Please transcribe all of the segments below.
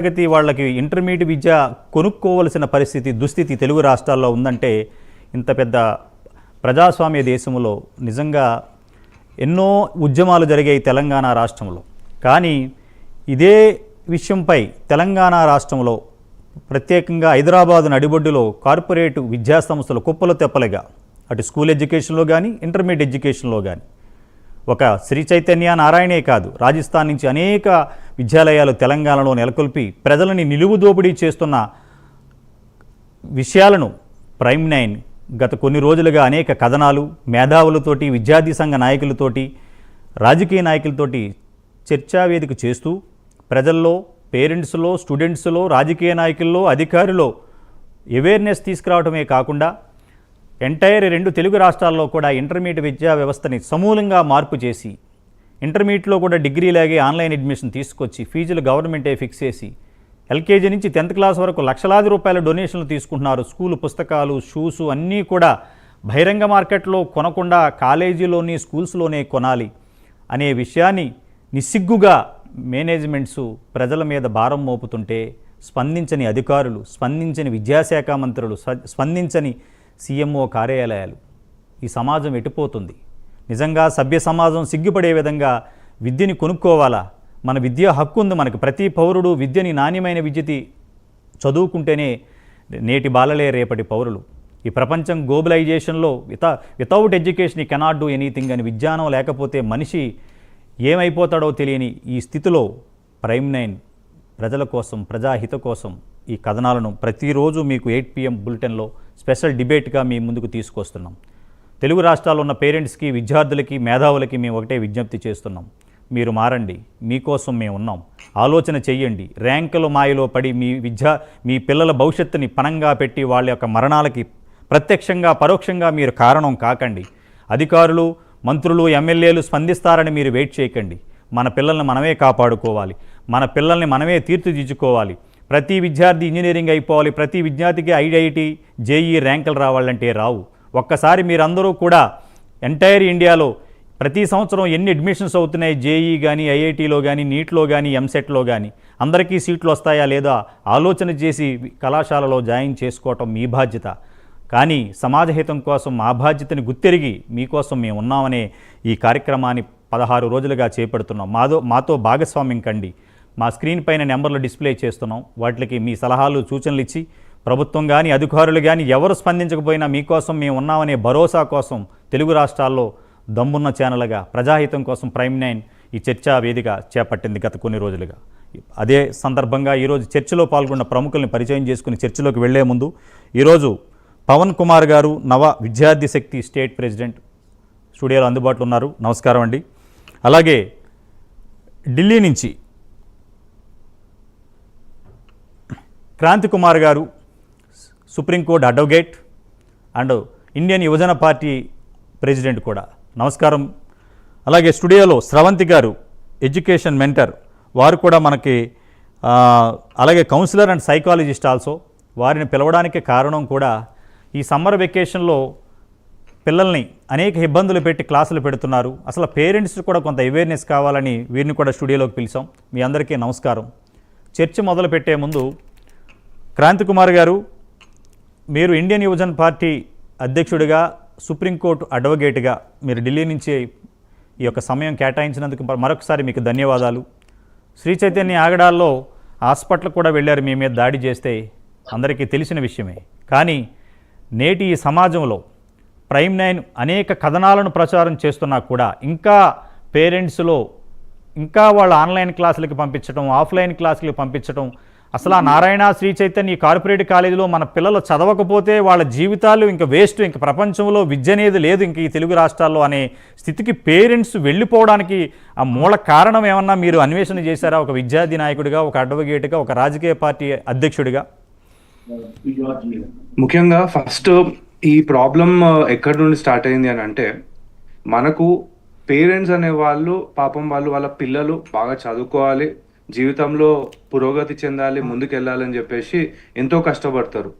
తరగతి వాళ్ళకి ఇంటర్మీడియట్ విద్య కొనుక్కోవలసిన పరిస్థితి దుస్థితి తెలుగు రాష్ట్రాల్లో ఉందంటే ఇంత పెద్ద ప్రజాస్వామ్య దేశంలో నిజంగా ఎన్నో ఉద్యమాలు జరిగాయి తెలంగాణ రాష్ట్రంలో. కానీ ఇదే విషయంపై తెలంగాణ రాష్ట్రంలో ప్రత్యేకంగా హైదరాబాద్ నడిబొడ్డులో కార్పొరేట్ విద్యాసంస్థలు కుప్పలు తెప్పలుగా. అటు స్కూల్ ఎడ్యుకేషన్లో కానీ ఇంటర్మీడియట్ ఎడ్యుకేషన్లో కానీ ఒక శ్రీ చైతన్య నారాయణే కాదు రాజస్థాన్ నుంచి అనేక విద్యాలయాలు తెలంగాణలో నెలకొల్పి ప్రజలని నిలువు దోపిడీ చేస్తున్న విషయాలను ప్రైమ్ నైన్ గత కొన్ని రోజులుగా అనేక కథనాలు మేధావులతోటి విద్యార్థి సంఘ నాయకులతోటి రాజకీయ నాయకులతోటి చర్చావేదిక చేస్తూ ప్రజల్లో పేరెంట్స్లో స్టూడెంట్స్లో రాజకీయ నాయకుల్లో అధికారుల్లో అవేర్నెస్ తీసుకురావడమే కాకుండా ఎంటైర్ రెండు తెలుగు రాష్ట్రాల్లో కూడా ఇంటర్మీడియట్ విద్యా వ్యవస్థని సమూలంగా మార్పు చేసి ఇంటర్మీడియట్లో కూడా డిగ్రీ లాగే ఆన్లైన్ అడ్మిషన్ తీసుకొచ్చి ఫీజులు గవర్నమెంటే ఫిక్స్ చేసి ఎల్కేజీ నుంచి టెన్త్ క్లాస్ వరకు లక్షలాది రూపాయల డొనేషన్లు తీసుకుంటున్నారు. స్కూలు పుస్తకాలు షూస్ అన్నీ కూడా బహిరంగ మార్కెట్లో కొనకుండా కాలేజీలోని స్కూల్స్లోనే కొనాలి అనే విషయాన్ని నిస్సిగ్గుగా మేనేజ్మెంట్స్ ప్రజల మీద భారం మోపుతుంటే స్పందించని అధికారులు స్పందించని విద్యాశాఖ మంత్రులు స్పందించని సీఎంఓ కార్యాలయాలు ఈ సమాజం ఎటుపోతుంది? నిజంగా సభ్య సమాజం సిగ్గుపడే విధంగా విద్యని కొనుక్కోవాలా? మన విద్యా హక్కు ఉంది మనకి. ప్రతి పౌరుడు విద్యని నాణ్యమైన విద్యతి చదువుకుంటేనే నేటి బాలలే రేపటి పౌరులు. ఈ ప్రపంచం గ్లోబలైజేషన్లో with without education he cannot do anything అని విజ్ఞానం లేకపోతే మనిషి ఏమైపోతాడో తెలియని ఈ స్థితిలో ప్రైమ్ నైన్ ప్రజల కోసం ప్రజాహిత కోసం ఈ కథనాలను ప్రతిరోజు మీకు ఎయిట్ పిఎం బులెటిన్లో స్పెషల్ డిబేట్గా మీ ముందుకు తీసుకొస్తున్నాం. తెలుగు రాష్ట్రాల్లో ఉన్న పేరెంట్స్కి విద్యార్థులకి మేధావులకి మేము ఒకటే విజ్ఞప్తి చేస్తున్నాం. మీరు మారండి. మీకోసం మేము ఉన్నాం. ఆలోచన చెయ్యండి. ర్యాంకుల మాయలో పడి మీ విద్యా మీ పిల్లల భవిష్యత్తుని పణంగా పెట్టి వాళ్ళ యొక్క మరణాలకి ప్రత్యక్షంగా పరోక్షంగా మీరు కారణం కాకండి. అధికారులు మంత్రులు ఎమ్మెల్యేలు స్పందిస్తారని మీరు వెయిట్ చేయకండి. మన పిల్లల్ని మనమే కాపాడుకోవాలి. మన పిల్లల్ని మనమే తీర్చిదిద్దుకోవాలి. ప్రతి విద్యార్థి ఇంజనీరింగ్ అయిపోవాలి. ప్రతి విద్యార్థికి ఐఐటి జేఈ ర్యాంకులు రావాలంటే రావు. ఒక్కసారి మీరందరూ కూడా ఎంటైర్ ఇండియాలో ప్రతి సంవత్సరం ఎన్ని అడ్మిషన్స్ అవుతున్నాయి? జేఈ కానీ ఐఐటీలో కానీ నీట్లో కానీ ఎంసెట్లో కానీ అందరికీ సీట్లు వస్తాయా లేదా? ఆలోచన చేసి కళాశాలలో జాయిన్ చేసుకోవటం మీ బాధ్యత. కానీ సమాజ హితం కోసం మా బాధ్యతని గుర్తెరిగి మీకోసం మేము ఉన్నామనే ఈ కార్యక్రమాన్ని పదహారు రోజులుగా చేపడుతున్నాం. మాతో మాతో భాగస్వామ్యం కండి. మా స్క్రీన్ పైన నెంబర్లు డిస్ప్లే చేస్తున్నాం. వాటికి మీ సలహాలు సూచనలు ఇచ్చి ప్రభుత్వం కానీ అధికారులు కానీ ఎవరు స్పందించకపోయినా మీకోసం మేము ఉన్నామనే భరోసా కోసం తెలుగు రాష్ట్రాల్లో దమ్మున్న ఛానల్గా ప్రజాహితం కోసం ప్రైమ్ నైన్ ఈ చర్చా వేదిక చేపట్టింది గత కొన్ని రోజులుగా. అదే సందర్భంగా ఈరోజు చర్చలో పాల్గొన్న ప్రముఖుల్ని పరిచయం చేసుకుని చర్చలోకి వెళ్ళే ముందు ఈరోజు పవన్ కుమార్ గారు నవ విద్యార్థి శక్తి స్టేట్ ప్రెసిడెంట్ స్టూడియోలో అందుబాటులో ఉన్నారు. నమస్కారం అండి. అలాగే ఢిల్లీ నుంచి క్రాంతి కుమార్ గారు supreme court advocate and Indian Yuvajana party president కూడా. నమస్కారం. అలాగే స్టూడియోలో స్రవంతి గారు ఎడ్యుకేషన్ మెంటర్. వారు కూడా మనకి అలాగే కౌన్సిలర్ అండ్ సైకాలజిస్ట్ ఆల్సో. వారిని పిలవడానికి కారణం కూడా ఈ సమ్మర్ వెకేషన్లో పిల్లల్ని అనేక ఇబ్బందులు పెట్టి క్లాసులు పెడుతున్నారు. అసలు పేరెంట్స్ కూడా కొంత అవేర్నెస్ కావాలని వీరిని కూడా స్టూడియోలోకి పిలిచాం. మీ అందరికీ నమస్కారం. చర్చ మొదలు పెట్టే ముందు క్రాంతి కుమార్ గారు మీరు ఇండియన్ యువజన్ పార్టీ అధ్యక్షుడిగా సుప్రీంకోర్టు అడ్వకేట్గా మీరు ఢిల్లీ నుంచి ఈ యొక్క సమయం కేటాయించినందుకు మరొకసారి మీకు ధన్యవాదాలు. శ్రీ చైతన్య ఆగడాల్లో హాస్పిటల్ కూడా వెళ్ళారు మీ మీద దాడి చేస్తే అందరికీ తెలిసిన విషయమే. కానీ నేటి ఈ సమాజంలో ప్రైమ్ నైన్ అనేక కథనాలను ప్రచారం చేస్తున్నా కూడా ఇంకా పేరెంట్స్లో ఇంకా వాళ్ళ ఆన్లైన్ క్లాసులకి పంపించడం ఆఫ్లైన్ క్లాసులకి పంపించడం అసలు ఆ నారాయణ శ్రీ చైతన్య ఈ కార్పొరేట్ కాలేజీలో మన పిల్లలు చదవకపోతే వాళ్ళ జీవితాలు ఇంకా వేస్ట్ ఇంక ప్రపంచంలో విద్య అనేది లేదు ఇంక ఈ తెలుగు రాష్ట్రాల్లో అనే స్థితికి పేరెంట్స్ వెళ్ళిపోవడానికి ఆ మూల కారణం ఏమన్నా మీరు అన్వేషణ చేశారా? ఒక విద్యార్థి నాయకుడిగా ఒక అడ్వకేట్గా ఒక రాజకీయ పార్టీ అధ్యక్షుడిగా? ముఖ్యంగా ఫస్ట్ ఈ ప్రాబ్లం ఎక్కడి నుండి స్టార్ట్ అయింది అని అంటే మనకు పేరెంట్స్ అనే వాళ్ళు పాపం వాళ్ళు వాళ్ళ పిల్లలు బాగా చదువుకోవాలి జీవితంలో పురోగతి చెందాలి ముందుకెళ్ళాలని చెప్పేసి ఎంతో కష్టపడతారు.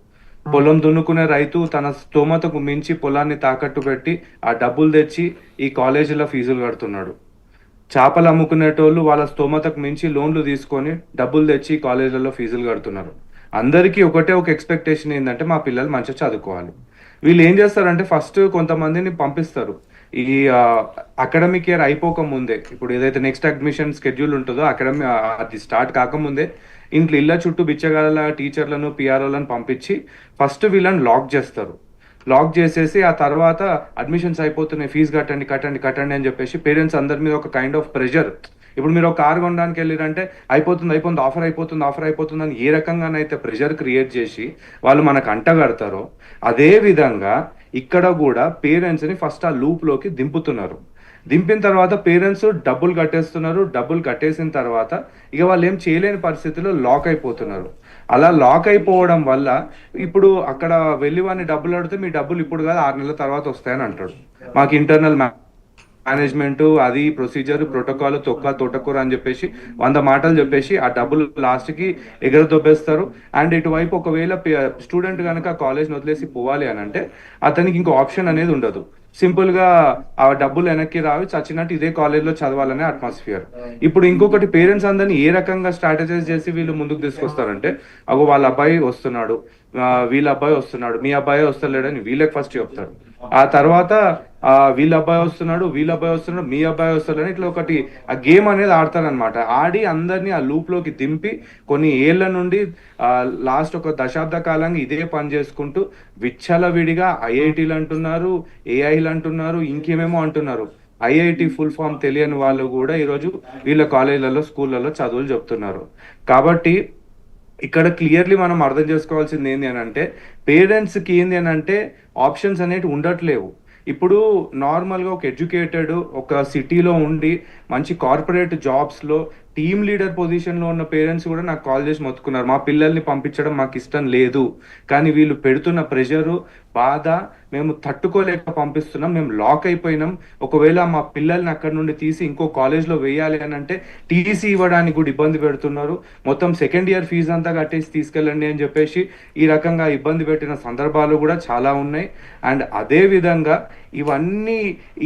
పొలం దున్నుకునే రైతు తన స్తోమతకు మించి పొలాన్ని తాకట్టు పెట్టి ఆ డబ్బులు తెచ్చి ఈ కాలేజీలో ఫీజులు కడుతున్నాడు. చేపలు అమ్ముకునేటోళ్ళు వాళ్ళ స్తోమతకు మించి లోన్లు తీసుకొని డబ్బులు తెచ్చి కాలేజీలలో ఫీజులు కడుతున్నారు. అందరికీ ఒకటే ఒక ఎక్స్పెక్టేషన్ ఏంటంటే మా పిల్లలు మంచిగా చదువుకోవాలి. వీళ్ళు ఏం చేస్తారంటే ఫస్ట్ కొంతమందిని పంపిస్తారు. ఈ అకాడమిక్ ఇయర్ అయిపోక ముందే ఇప్పుడు ఏదైతే నెక్స్ట్ అడ్మిషన్ స్కెడ్యూల్ ఉంటుందో అకాడమీ అది స్టార్ట్ కాకముందే ఇంట్లో ఇళ్ళ చుట్టూ బిచ్చగల టీచర్లను పిఆర్ఓలను పంపించి ఫస్ట్ వీళ్ళని లాక్ చేస్తారు. లాక్ చేసేసి ఆ తర్వాత అడ్మిషన్స్ అయిపోతున్నాయి ఫీజు కట్టండి కట్టండి కట్టండి అని చెప్పేసి పేరెంట్స్ అందరి మీద ఒక కైండ్ ఆఫ్ ప్రెషర్ ఇప్పుడు మీరు ఒక కార్ కొనడానికి వెళ్ళారంటే అయిపోతుంది అయిపోతుంది ఆఫర్ అయిపోతుంది ఆఫర్ అయిపోతుంది అని ఏ రకంగానైతే ప్రెషర్ క్రియేట్ చేసి వాళ్ళు మనకు అంటగడతారో అదే విధంగా ఇక్కడ కూడా పేరెంట్స్ని ఫస్ట్ ఆ లూప్లోకి దింపుతున్నారు. దింపిన తర్వాత పేరెంట్స్ డబ్బులు కట్టేస్తున్నారు. డబ్బులు కట్టేసిన తర్వాత ఇక వాళ్ళు ఏం చేయలేని పరిస్థితిలో లాక్ అయిపోతున్నారు. అలా లాక్ అయిపోవడం వల్ల ఇప్పుడు అక్కడ వెళ్ళి వాడిని డబ్బులు అడిగితే మీ డబ్బులు ఇప్పుడు కాదు ఆరు నెలల తర్వాత వస్తాయని అంటాడు. మాకు ఇంటర్నల్ మేనేజ్మెంట్ అది ప్రొసీజర్ ప్రోటోకాల్ తొక్క తోటకూర అని చెప్పేసి వంద మాటలు చెప్పేసి ఆ డబ్బులు లాస్ట్కి ఎగర దొబ్బేస్తారు అండ్ ఇటువైపు ఒకవేళ స్టూడెంట్ కనుక కాలేజ్ వదిలేసి పోవాలి అని అంటే అతనికి ఇంకో ఆప్షన్ అనేది ఉండదు. సింపుల్గా ఆ డబ్బులు వెనక్కి రావి చచ్చినట్టు ఇదే కాలేజ్లో చదవాలనే అట్మాస్ఫియర్. ఇప్పుడు ఇంకొకటి పేరెంట్స్ అందరిని ఏ రకంగా స్ట్రాటజైజ్ చేసి వీళ్ళు ముందుకు తీసుకొస్తారంటే అగో వాళ్ళ అబ్బాయి వస్తున్నాడు వీళ్ళ అబ్బాయి వస్తున్నాడు మీ అబ్బాయి వస్తలేడని వీళ్ళకి ఫస్ట్ చెప్తారు. ఆ తర్వాత వీళ్ళ అబ్బాయి వస్తున్నాడు వీళ్ళ అబ్బాయి వస్తున్నాడు మీ అబ్బాయి వస్తున్నాడు ఇట్లా ఒకటి ఆ గేమ్ అనేది ఆడతారనమాట ఆడి అందరినీ ఆ లూప్లోకి దింపి కొన్ని ఏళ్ళ నుండి లాస్ట్ ఒక దశాబ్ద కాలంగా ఇదే పని చేసుకుంటూ విచ్చలవిడిగా ఐఐటీలు అంటున్నారు ఏఐలు అంటున్నారు ఇంకేమేమో అంటున్నారు. ఐఐటి ఫుల్ ఫామ్ తెలియని వాళ్ళు కూడా ఈరోజు వీళ్ళ కాలేజీలలో స్కూళ్ళలో చదువులు చెప్తున్నారు. కాబట్టి ఇక్కడ క్లియర్లీ మనం అర్థం చేసుకోవాల్సింది ఏంటి అని అంటే పేరెంట్స్కి ఏంది అని అంటే ఆప్షన్స్ అనేవి ఉండట్లేవు. ఇప్పుడు నార్మల్గా ఒక ఎడ్యుకేటెడ్ ఒక సిటీలో ఉండి మంచి కార్పొరేట్ జాబ్స్లో టీమ్ లీడర్ పొజిషన్లో ఉన్న పేరెంట్స్ కూడా నాకు కాల్ చేసి మొత్తుకున్నారు. మా పిల్లల్ని పంపించడం మాకు ఇష్టం లేదు. కానీ వీళ్ళు పెడుతున్న ప్రెషరు బాధ మేము తట్టుకోలేక పంపిస్తున్నాం మేము లాక్ అయిపోయినాం. ఒకవేళ మా పిల్లల్ని అక్కడ నుండి తీసి ఇంకో కాలేజ్లో వేయాలి అని అంటే టీసీ ఇవ్వడానికి కూడా ఇబ్బంది పెడుతున్నారు. మొత్తం సెకండ్ ఇయర్ ఫీజు అంతా కట్టేసి తీసుకెళ్ళండి అని చెప్పేసి ఈ రకంగా ఇబ్బంది పెట్టిన సందర్భాలు కూడా చాలా ఉన్నాయి. అండ్ అదే విధంగా ఇవన్నీ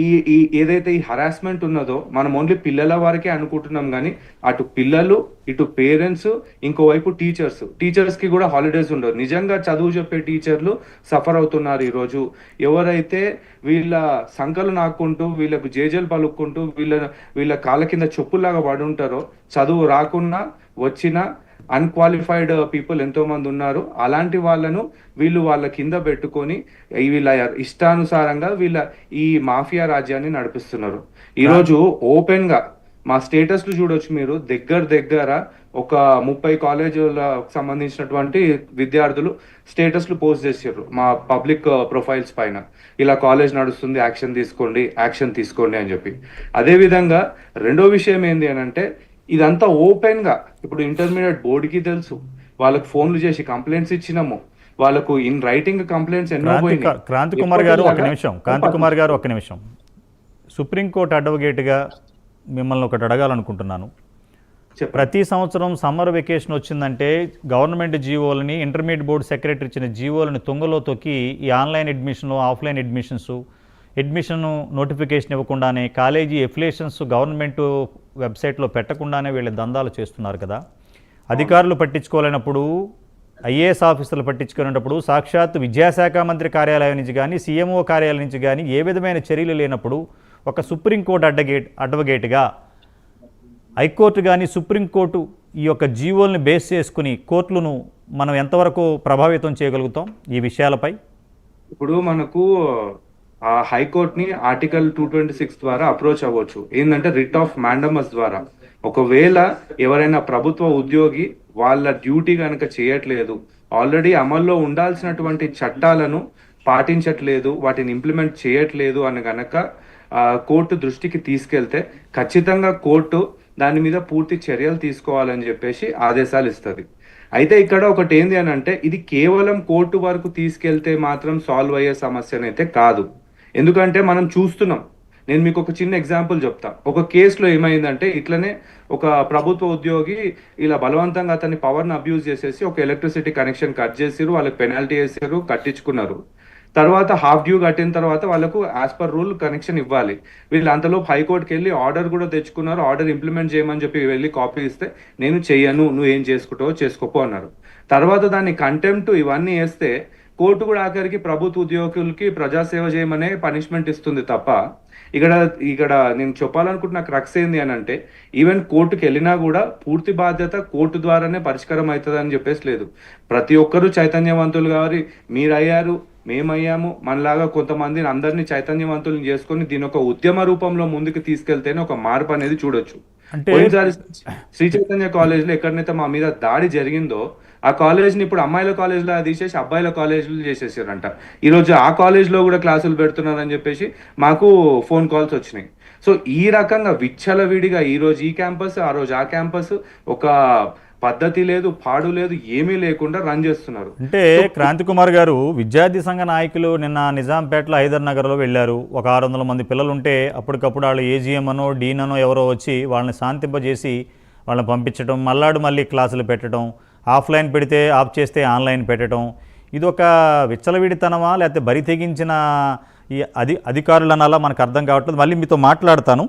ఈ ఈ ఏదైతే ఈ హరాస్మెంట్ ఉన్నదో మనం ఓన్లీ పిల్లల వారికే అనుకుంటున్నాం కానీ అటు పిల్లలు ఇటు పేరెంట్స్ ఇంకోవైపు టీచర్స్ టీచర్స్కి కూడా హాలిడేస్ ఉండవు. నిజంగా చదువు చెప్పే టీచర్లు సఫర్ అవుతున్నారు. ఈరోజు. ఎవరైతే వీళ్ళ సంకలు నాకుంటూ వీళ్ళకు జేజలు పలుక్కుంటూ వీళ్ళ వీళ్ళ కాళ్ళ కింద చెప్పుల్లాగా పడి ఉంటారో చదువు రాకున్నా వచ్చినా అన్క్వాలిఫైడ్ పీపుల్ ఎంతో మంది ఉన్నారు. అలాంటి వాళ్ళను వీళ్ళు వాళ్ళ కింద పెట్టుకొని వీళ్ళ ఇష్టానుసారంగా వీళ్ళ ఈ మాఫియా రాజ్యాన్ని నడిపిస్తున్నారు. ఈరోజు ఓపెన్గా మా స్టేటస్లు చూడొచ్చు మీరు. దగ్గర దగ్గర ఒక ముప్పై కాలేజీలకు సంబంధించినటువంటి విద్యార్థులు స్టేటస్లు పోస్ట్ చేసారు మా పబ్లిక్ ప్రొఫైల్స్ పైన. ఇలా కాలేజ్ నడుస్తుంది యాక్షన్ తీసుకోండి యాక్షన్ తీసుకోండి అని చెప్పి. అదే విధంగా రెండో విషయం ఏంటి అని అంటే ఇదంతా ఓపెన్గా ఇప్పుడు ఇంటర్మీడియట్ బోర్డుకి తెలుసు. వాళ్ళకి ఫోన్లు చేసి కంప్లైంట్స్ ఇచ్చినాము. వాళ్ళకు ఇన్ రైటింగ్ కంప్లైంట్స్ ఎన్నో క్రాంతి కుమార్ గారు ఒక నిమిషం క్రాంతి కుమార్ గారు ఒక నిమిషం. సుప్రీంకోర్టు అడ్వకేట్గా మిమ్మల్ని ఒకటి అడగాలనుకుంటున్నాను. ప్రతి సంవత్సరం సమ్మర్ వెకేషన్ వచ్చిందంటే గవర్నమెంట్ జీవోలని ఇంటర్మీడియట్ బోర్డు సెక్రటరీ ఇచ్చిన జీవోలని తుంగలో తొక్కి ఈ ఆన్లైన్ అడ్మిషన్లు ఆఫ్లైన్ అడ్మిషన్స్ అడ్మిషన్ నోటిఫికేషన్ ఇవ్వకుండానే కాలేజీ ఎఫిలేషన్స్ గవర్నమెంట్ వెబ్సైట్లో పెట్టకుండానే వీళ్ళ దందాలు చేస్తున్నారు కదా అధికారులు పట్టించుకోలేనప్పుడు ఐఏఎస్ ఆఫీసర్లు పట్టించుకునేటప్పుడు సాక్షాత్ విద్యాశాఖ మంత్రి కార్యాలయం నుంచి కానీ సీఎంఓ కార్యాలయం నుంచి కానీ ఏ విధమైన చర్యలు లేనప్పుడు ఒక సుప్రీంకోర్టు అడ్వకేట్ అడ్వకేట్గా. హైకోర్టు కానీ సుప్రీంకోర్టు ఈ యొక్క జీవోల్ని బేస్ చేసుకుని కోర్టులను మనం ఎంతవరకు ప్రభావితం చేయగలుగుతాం ఈ విషయాలపై? ఇప్పుడు మనకు ఆ హైకోర్టుని ఆర్టికల్ టూ ట్వంటీ సిక్స్ ద్వారా అప్రోచ్ అవ్వచ్చు. ఏంటంటే రిట్ ఆఫ్ మ్యాండమస్ ద్వారా. ఒకవేళ ఎవరైనా ప్రభుత్వ ఉద్యోగి వాళ్ళ డ్యూటీ కనుక చేయట్లేదు ఆల్రెడీ అమల్లో ఉండాల్సినటువంటి చట్టాలను పాటించట్లేదు వాటిని ఇంప్లిమెంట్ చేయట్లేదు అని కనుక కోర్టు దృష్టికి తీసుకెళ్తే ఖచ్చితంగా కోర్టు దాని మీద పూర్తి చర్యలు తీసుకోవాలని చెప్పేసి ఆదేశాలు ఇస్తుంది. అయితే ఇక్కడ ఒకటి ఏంది అని అంటే ఇది కేవలం కోర్టు వరకు తీసుకెళ్తే మాత్రం సాల్వ్ అయ్యే సమస్యనైతే కాదు. ఎందుకంటే మనం చూస్తున్నాం. నేను మీకు ఒక చిన్న ఎగ్జాంపుల్ చెప్తా. ఒక కేసులో ఏమైందంటే ఇట్లనే ఒక ప్రభుత్వ ఉద్యోగి ఇలా బలవంతంగా అతని పవర్ని అబ్యూజ్ చేసేసి ఒక ఎలక్ట్రిసిటీ కనెక్షన్ కట్ చేసిరు వాళ్ళకి పెనాల్టీ వేసారు కట్టించుకున్నారు. తర్వాత హాఫ్ డ్యూ కట్టిన తర్వాత వాళ్ళకు యాజ్ పర్ రూల్ కనెక్షన్ ఇవ్వాలి. వీళ్ళు అంతలోపు హైకోర్టుకి వెళ్ళి ఆర్డర్ కూడా తెచ్చుకున్నారు. ఆర్డర్ ఇంప్లిమెంట్ చేయమని చెప్పి వెళ్ళి కాపీ ఇస్తే నేను చెయ్యను నువ్వు ఏం చేసుకుంటావో చేసుకోపో అన్నారు. తర్వాత దాన్ని కంటెంప్ట్ ఇవన్నీ వేస్తే కోర్టు కూడా ఆఖరికి ప్రభుత్వ ఉద్యోగులకి ప్రజాసేవ చేయమనే పనిష్మెంట్ ఇస్తుంది తప్ప ఇక్కడ ఇక్కడ నేను చెప్పాలనుకుంటున్న క్రక్స్ ఏంది అని అంటే ఈవెన్ కోర్టుకి వెళ్ళినా కూడా పూర్తి బాధ్యత కోర్టు ద్వారానే పరిష్కారం అవుతుంది అని చెప్పేసి లేదు. ప్రతి ఒక్కరూ చైతన్యవంతులు కావాలి మీరు అయ్యారు మేమయ్యాము. మనలాగా కొంతమందిని అందరినీ చైతన్యవంతులను చేసుకొని దీని ఒక ఉద్యమ రూపంలో ముందుకు తీసుకెళ్తేనే ఒక మార్పు అనేది చూడొచ్చు. పోయినసారి శ్రీ చైతన్య కాలేజ్లో ఎక్కడనైతే మా మీద దాడి జరిగిందో ఆ కాలేజ్ని ఇప్పుడు అమ్మాయిల కాలేజ్లో తీసేసి అబ్బాయిల కాలేజీలు చేసేసారంట. ఈ రోజు ఆ కాలేజ్లో కూడా క్లాసులు పెడుతున్నారని చెప్పేసి మాకు ఫోన్ కాల్స్ వచ్చినాయి. సో ఈ రకంగా విచ్చలవిడిగా ఈ రోజు ఈ క్యాంపస్ ఆ రోజు ఆ క్యాంపస్ ఒక పద్ధతి లేదు పాడు లేదు ఏమీ లేకుండా రన్ చేస్తున్నారు. అంటే క్రాంతి కుమార్ గారు విద్యార్థి సంఘ నాయకులు నిన్న నిజాంపేటలో హైదర్ నగర్లో వెళ్ళారు. ఒక ఆరు వందల మంది పిల్లలు ఉంటే అప్పటికప్పుడు వాళ్ళు ఏజీఎం అనో డీన్ అనో ఎవరో వచ్చి వాళ్ళని శాంతింపజేసి వాళ్ళని పంపించడం మల్లాడు మళ్ళీ క్లాసులు పెట్టడం ఆఫ్లైన్ పెడితే ఆఫ్ చేస్తే ఆన్లైన్ పెట్టడం ఇది ఒక విచ్చలవిడితనమా లేకపోతే బరి తెగించిన ఈ అధి అధికారులు అనాలా మనకు అర్థం కావట్లేదు. మళ్ళీ మీతో మాట్లాడతాను.